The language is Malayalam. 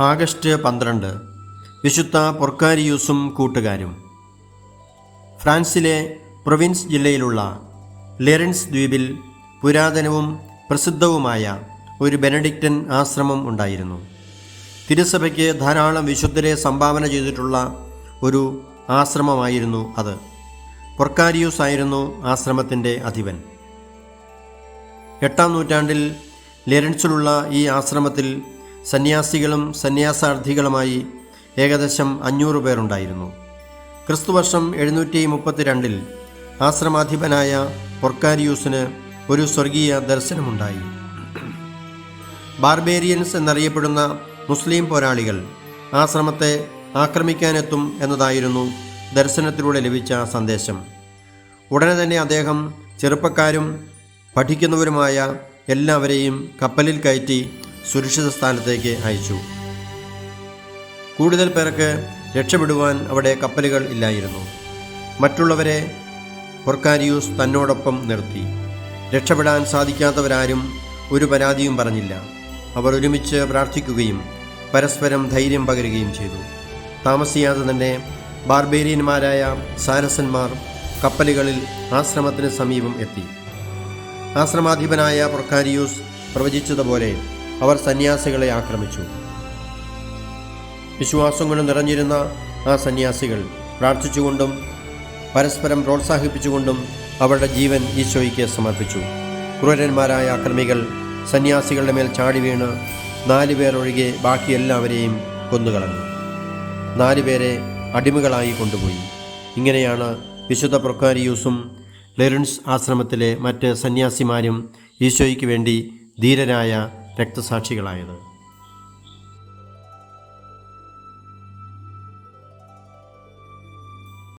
ആഗസ്റ്റ് പന്ത്രണ്ട്. വിശുദ്ധ പൊർക്കാരിയൂസും കൂട്ടുകാരും. ഫ്രാൻസിലെ പ്രൊവിൻസ് ജില്ലയിലുള്ള ലെറിൻസ് ദ്വീപിൽ പുരാതനവും പ്രസിദ്ധവുമായ ഒരു ബെനഡിക്റ്റൻ ആശ്രമം ഉണ്ടായിരുന്നു. തിരുസഭയ്ക്ക് ധാരാളം വിശുദ്ധരെ സംഭാവന ചെയ്തിട്ടുള്ള ഒരു ആശ്രമമായിരുന്നു അത്. പൊർക്കാരിയൂസ് ആയിരുന്നു ആശ്രമത്തിന്റെ അധിപൻ. എട്ടാം നൂറ്റാണ്ടിൽ ലെറൻസിലുള്ള ഈ ആശ്രമത്തിൽ സന്യാസികളും സന്യാസാർത്ഥികളുമായി ഏകദേശം അഞ്ഞൂറ് പേരുണ്ടായിരുന്നു. ക്രിസ്തുവർഷം എഴുന്നൂറ്റി മുപ്പത്തിരണ്ടിൽ ആശ്രമാധിപനായ പൊർക്കാരിയൂസിന് ഒരു സ്വർഗീയ ദർശനമുണ്ടായി. ബാർബേരിയൻസ് എന്നറിയപ്പെടുന്ന മുസ്ലിം പോരാളികൾ ആശ്രമത്തെ ആക്രമിക്കാനെത്തും എന്നതായിരുന്നു ദർശനത്തിലൂടെ ലഭിച്ച സന്ദേശം. ഉടനെ തന്നെ അദ്ദേഹം ചെറുപ്പക്കാരും പഠിക്കുന്നവരുമായ എല്ലാവരെയും കപ്പലിൽ കയറ്റി സുരക്ഷിത സ്ഥാനത്തേക്ക് അയച്ചു. കൂടുതൽ പേർക്ക് രക്ഷപ്പെടുവാൻ അവിടെ കപ്പലുകൾ ഇല്ലായിരുന്നു. മറ്റുള്ളവരെ പൊർക്കാരിയൂസ് തന്നോടൊപ്പം നിർത്തി. രക്ഷപ്പെടാൻ സാധിക്കാത്തവരാരും ഒരു പരാതിയും പറഞ്ഞില്ല. അവർ ഒരുമിച്ച് പ്രാർത്ഥിക്കുകയും പരസ്പരം ധൈര്യം പകരുകയും ചെയ്തു. താമസിയാതെ തന്നെ ബാർബേരിയന്മാരായ സാരസന്മാർ കപ്പലുകളിൽ ആശ്രമത്തിന് സമീപം എത്തി. ആശ്രമാധിപനായ പൊർക്കാരിയൂസ് പ്രവചിച്ചതുപോലെ അവർ സന്യാസികളെ ആക്രമിച്ചു. വിശ്വാസം കൊണ്ട് നിറഞ്ഞിരുന്ന ആ സന്യാസികൾ പ്രാർത്ഥിച്ചുകൊണ്ടും പരസ്പരം പ്രോത്സാഹിപ്പിച്ചുകൊണ്ടും അവരുടെ ജീവൻ ഈശോയ്ക്ക് സമർപ്പിച്ചു. ക്രൂരന്മാരായ അക്രമികൾ സന്യാസികളുടെ മേൽ ചാടി വീണ് നാലു പേരൊഴികെ ബാക്കി എല്ലാവരെയും കൊന്നുകളഞ്ഞു. നാലുപേരെ അടിമകളായി കൊണ്ടുപോയി. ഇങ്ങനെയാണ് വിശുദ്ധ പ്രൊക്കാരിയൂസും ലെറിൻസ് ആശ്രമത്തിലെ മറ്റ് സന്യാസിമാരും ഈശോയ്ക്ക് വേണ്ടി ധീരരായ രക്തസാക്ഷികളായത്.